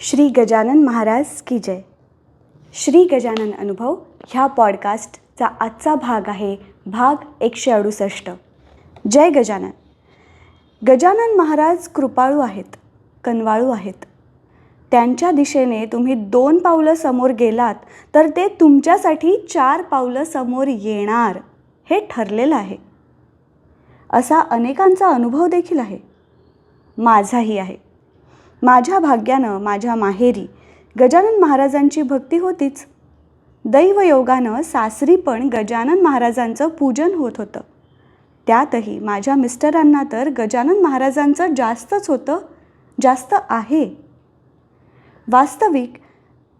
श्री गजानन महाराज की जय. श्री गजानन अनुभव ह्या पॉडकास्टचा आजचा भाग आहे भाग एकशे अडुसष्ट. जय गजानन. गजानन महाराज कृपाळू आहेत कनवाळू आहेत. त्यांच्या दिशेने तुम्ही दोन पावलं समोर गेलात तर ते तुमच्यासाठी चार पावलं समोर येणार हे ठरलेलं आहे. असा अनेकांचा अनुभव देखील आहे. माझाही आहे. माझ्या भाग्यानं माझ्या माहेरी. गजानन महाराजांची भक्ती होतीच. दैवयोगानं सासरी पण गजानन महाराजांचं पूजन होत होतं. त्यातही माझ्या मिस्टरांना तर गजानन महाराजांचं जास्तच होतं जास्त आहे. वास्तविक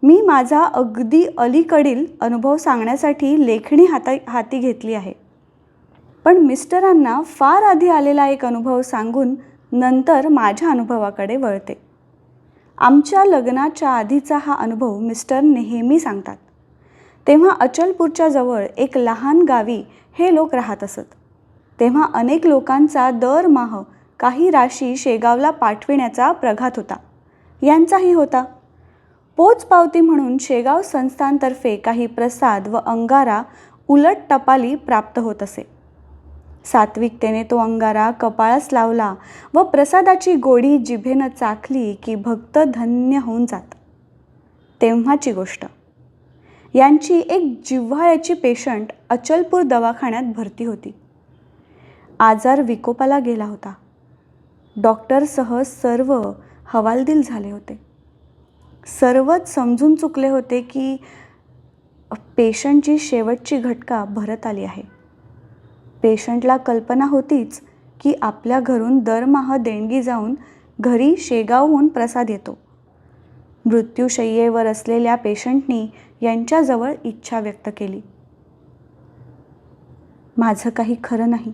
मी माझा अगदी अलीकडील अनुभव सांगण्यासाठी लेखणी हाता हाती घेतली आहे. पण मिस्टरांना फार आधी आलेला एक अनुभव सांगून नंतर माझ्या अनुभवाकडे वळते. आमच्या लग्नाच्या आधीचा हा अनुभव मिस्टर नेहमी सांगतात. तेव्हा अचलपूरच्या जवळ एक लहान गावी हे लोक राहत असत. तेव्हा अनेक लोकांचा दरमाह काही राशी शेगावला पाठविण्याचा प्रघात होता. यांचाही होता. पोचपावती म्हणून शेगाव संस्थांतर्फे काही प्रसाद व अंगारा उलट टपाली प्राप्त होत असे. सात्विकतेने तो अंगारा कपाळास लावला व प्रसादाची गोडी जिभेनं चाखली की भक्त धन्य होऊन जात. तेव्हाची गोष्ट. यांची एक जिव्हाळ्याची पेशंट अचलपूर दवाखान्यात भरती होती. आजार विकोपाला गेला होता. डॉक्टरसह सर्व हवालदिल झाले होते. सर्वच समजून चुकले होते की पेशंटची शेवटची घटका भरत आली आहे. पेशंटला कल्पना होतीच की आपल्या घरून दरमहा देणगी जाऊन घरी शेगावहून प्रसाद येतो. मृत्यूशय्येवर असलेल्या पेशंटनी यांच्याजवळ इच्छा व्यक्त केली. माझं काही खरं नाही.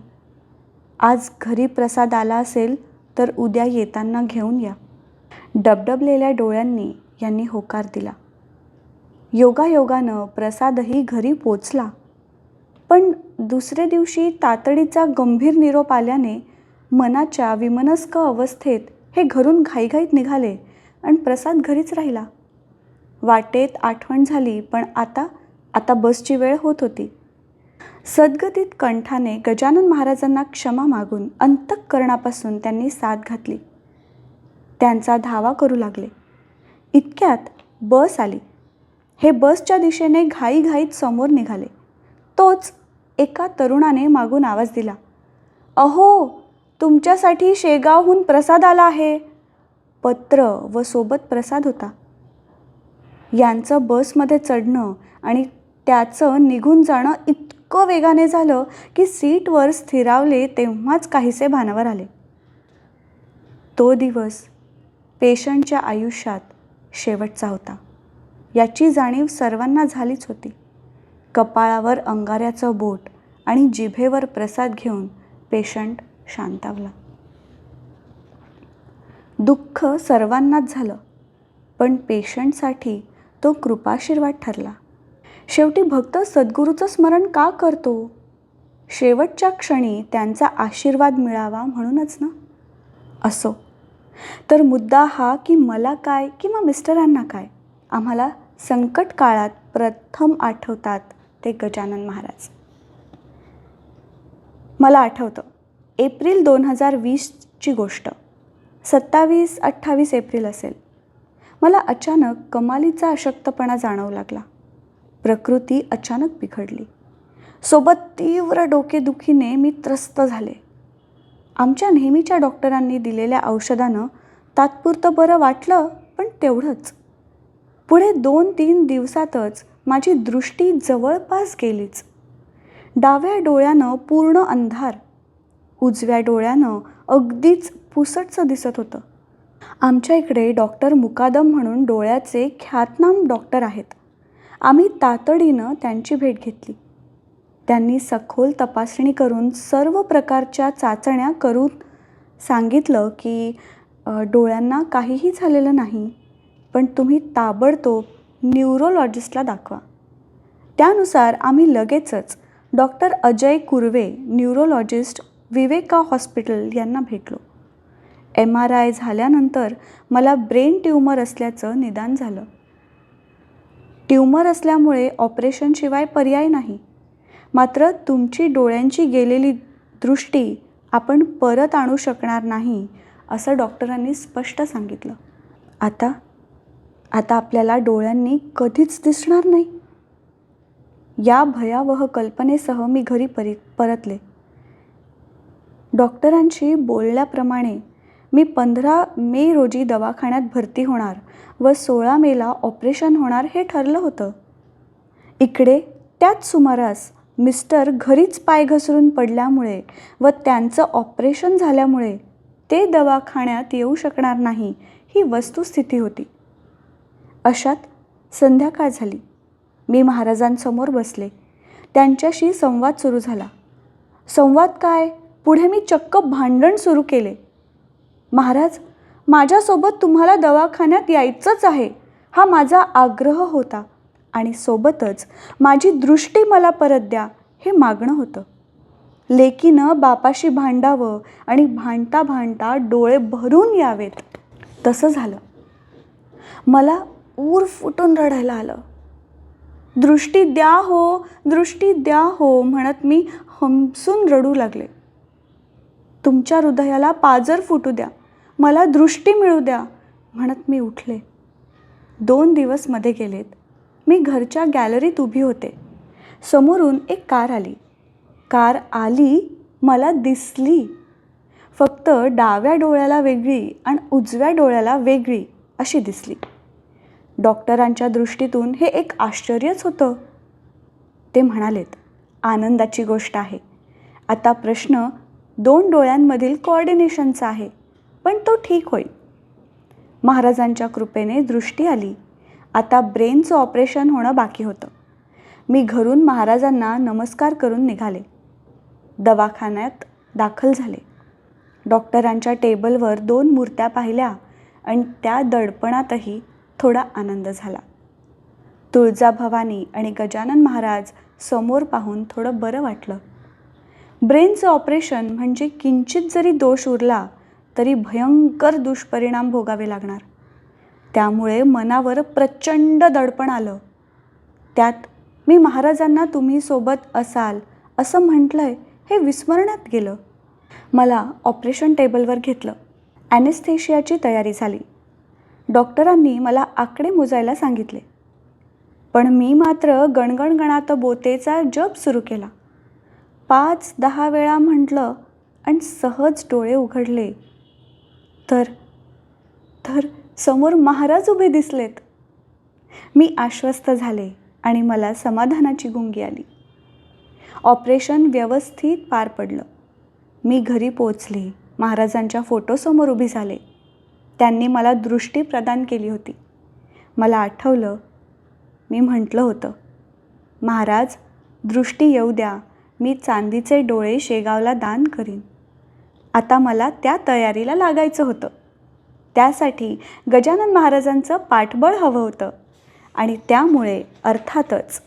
आज घरी प्रसाद आला असेल तर उद्या येताना घेऊन या. डबडबलेल्या डोळ्यांनी यांनी होकार दिला. योगायोगानं प्रसादही घरी पोचला. पण दुसरे दिवशी तातडीचा गंभीर निरोप आल्याने मनाच्या विमनस्क अवस्थेत हे घरून घाईघाईत निघाले आणि प्रसाद घरीच राहिला. वाटेत आठवण झाली पण आता आता बसची वेळ होत होती. सद्गतीत कंठाने गजानन महाराजांना क्षमा मागून अंतःकरणापासून त्यांनी साथ घातली. त्यांचा धावा करू लागले. इतक्यात बस आली. हे बसच्या दिशेने घाईघाईत समोर निघाले. तोच एका तरुणाने मागून आवाज दिला अहो तुमच्यासाठी शेगावहून प्रसाद आला आहे. पत्र व सोबत प्रसाद होता. यांचं बसमध्ये चढणं आणि त्याचं निघून जाणं इतकं वेगाने झालं की सीटवर स्थिरावले तेव्हाच काहीसे भानावर आले. तो दिवस पेशंटच्या आयुष्यात शेवटचा होता. याची जाणीव सर्वांना झालीच होती. कपाळावर अंगाऱ्याचं बोट आणि जिभेवर प्रसाद घेऊन पेशंट शांतावला. दुःख सर्वांनाच झालं पण पेशंटसाठी तो कृपाशीर्वाद ठरला. शेवटी भक्त सद्गुरूचं स्मरण का करतो? शेवटच्या क्षणी त्यांचा आशीर्वाद मिळावा म्हणूनच ना? असो. तर मुद्दा हा की मला काय किंवा मिस्टरांना काय? आम्हाला संकट काळात प्रथम आठवतात ते गजानन महाराज. मला आठवतं एप्रिल दोन हजार वीसची गोष्ट. सत्तावीस अठ्ठावीस एप्रिल असेल. मला अचानक कमालीचा अशक्तपणा जाणवू लागला. प्रकृती अचानक बिघडली. सोबत तीव्र डोकेदुखीने मी त्रस्त झाले. आमच्या नेहमीच्या डॉक्टरांनी दिलेल्या औषधानं तात्पुरतं बरं वाटलं पण तेवढंच. पुढे दोन तीन दिवसातच माझी दृष्टी जवळपास गेलीच. डाव्या डोळ्यानं पूर्ण अंधार उजव्या डोळ्यानं अगदीच पुसटचं दिसत होतं. आमच्या इकडे डॉक्टर मुकादम म्हणून डोळ्याचे ख्यातनाम डॉक्टर आहेत. आम्ही तातडीनं त्यांची भेट घेतली. त्यांनी सखोल तपासणी करून सर्व प्रकारच्या चाचण्या करून सांगितलं की डोळ्यांना काहीही झालेलं नाही पण तुम्ही ताबडतोब न्यूरोलॉजिस्टला दाखवा. त्यानुसार आम्ही लगेचच doctor Ajay Kurve neurologist Viveka hospital यांना भेटलो. एम आर आय झाल्यानंतर मला ब्रेन ट्यूमर असल्याचं निदान झालं. ट्यूमर असल्यामुळे ऑपरेशनशिवाय पर्याय नाही. मात्र तुमची डोळ्यांची गेलेली दृष्टी आपण परत आणू शकणार नाही असं डॉक्टरांनी स्पष्ट सांगितलं. आता आता आपल्याला डोळ्यांनी कधीच दिसणार नाही. या भयावह कल्पनेसह मी घरी परी परतले. डॉक्टरांशी बोलल्याप्रमाणे मी पंधरा मे रोजी दवाखान्यात भरती होणार व सोळा मेला ऑपरेशन होणार हे ठरलं होतं. इकडे त्याच सुमारास मिस्टर घरीच पाय घसरून पडल्यामुळे व त्यांचं ऑपरेशन झाल्यामुळे ते दवाखान्यात येऊ शकणार नाही ही वस्तुस्थिती होती. अशात संध्याकाळ झाली? मी महाराजांसमोर बसले. त्यांच्याशी संवाद सुरू झाला. संवाद काय? पुढे मी चक्क भांडण सुरू केले. महाराज माझ्यासोबत तुम्हाला दवाखान्यात यायचंच आहे. हा माझा आग्रह होता आणि सोबतच माझी दृष्टी मला परत द्या हे मागणं होतं. लेकीनं बापाशी भांडावं आणि भांडता भांडता डोळे भरून यावेत. तसं झालं. मला ऊर फुटून रडायला आलं. दृष्टी द्या हो दृष्टी द्या हो म्हणत मी हमसून रडू लागले. तुमच्या हृदयाला पाजर फुटू द्या मला दृष्टी मिळू द्या म्हणत मी उठले. दोन दिवसमध्ये गेलेत. मी घरच्या गॅलरीत उभी होते. समोरून एक कार आली. कार आली मला दिसली. फक्त डाव्या डोळ्याला वेगळी आणि उजव्या डोळ्याला वेगळी अशी दिसली. डॉक्टरांच्या दृष्टीतून हे एक आश्चर्यच होतं. ते म्हणालेत आनंदाची गोष्ट आहे. आता प्रश्न दोन डोळ्यांमधील कोऑर्डिनेशनचा आहे पण तो ठीक होईल. महाराजांच्या कृपेने दृष्टी आली. आता ब्रेनचं ऑपरेशन होणं बाकी होतं. मी घरून महाराजांना नमस्कार करून निघाले. दवाखान्यात दाखल झाले. डॉक्टरांच्या टेबलवर दोन मूर्त्या पाहिल्या आणि त्या दडपणातही थोडा आनंद झाला. तुळजाभवानी आणि गजानन महाराज समोर पाहून थोडं बरं वाटलं. ब्रेनचं ऑपरेशन म्हणजे किंचित जरी दोष उरला तरी भयंकर दुष्परिणाम भोगावे लागणार. त्यामुळे मनावर प्रचंड दडपण आलं. त्यात मी महाराजांना तुम्ही सोबत असाल असं म्हटलंय हे विस्मरणात गेलं. मला ऑपरेशन टेबलवर घेतलं. ॲनेस्थेशियाची तयारी झाली. डॉक्टरांनी मला आकडे मोजायला सांगितले. पण मी मात्र गणगणगणात बोतेचा जप सुरू केला. पाच दहा वेळा म्हटलं आणि सहज डोळे उघडले. तर तर समोर महाराज उभे दिसलेत. मी आश्वस्त झाले आणि मला समाधानाची गुंगी आली. ऑपरेशन व्यवस्थित पार पडलं. मी घरी पोचले महाराजांच्या फोटोसमोर उभी झाले. त्यांनी मला दृष्टी प्रदान केली होती. मला आठवलं मी म्हटलं होतं महाराज दृष्टी येऊ द्या मी चांदीचे डोळे शेगावला दान करीन. आता मला त्या तयारीला लागायचं होतं. त्यासाठी गजानन महाराजांचं पाठबळ हवं होतं आणि त्यामुळे अर्थातच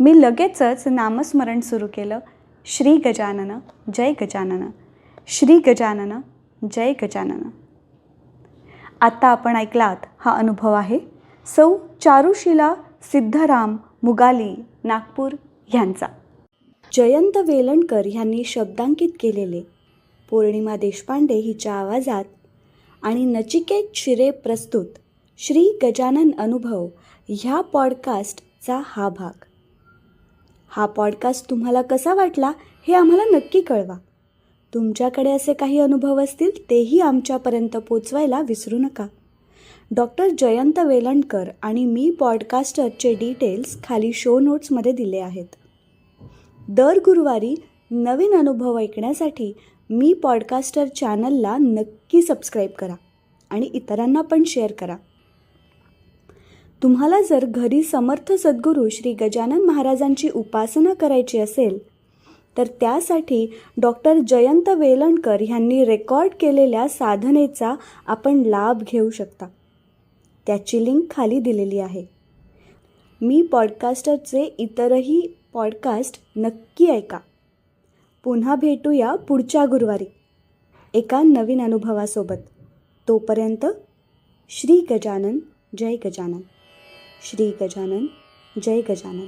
मी लगेचच नामस्मरण सुरू केलं. श्री गजानन जय गजानन. श्री गजानन जय गजानन. आत्ता आपण ऐकलात हा अनुभव आहे. सौ चारुशिला सिद्धराम मुगाली नागपूर ह्यांचा जयंत वेलणकर ह्यांनी शब्दांकित केलेले. पौर्णिमा देशपांडे हिच्या आवाजात. आणि नचिकेत शिरे प्रस्तुत. श्री गजानन अनुभव ह्या पॉडकास्टचा हा भाग. हा पॉडकास्ट तुम्हाला कसा वाटला हे आम्हाला नक्की कळवा. तुमच्याकडे असे काही अनुभव असतील तेही आमच्यापर्यंत पोचवायला विसरू नका. डॉक्टर जयंत वेलणकर आणि मी पॉडकास्टरचे डिटेल्स खाली शो नोट्समध्ये दिले आहेत. दर गुरुवारी नवीन अनुभव ऐकण्यासाठी मी पॉडकास्टर चॅनलला नक्की सबस्क्राईब करा आणि इतरांना पण शेअर करा. तुम्हाला जर घरी समर्थ सद्गुरू श्री गजानन महाराजांची उपासना करायची असेल तर त्यासाठी डॉक्टर जयंत वेलणकर ह्यांनी रेकॉर्ड केलेल्या साधनेचा आपण लाभ घेऊ शकता. त्याची लिंक खाली दिलेली आहे. मी पॉडकास्टरचे इतरही पॉडकास्ट नक्की ऐका. पुन्हा भेटूया पुढच्या गुरुवारी एका नवीन अनुभवासोबत. तोपर्यंत श्री गजानन जय गजानन. श्री गजानन जय गजानन.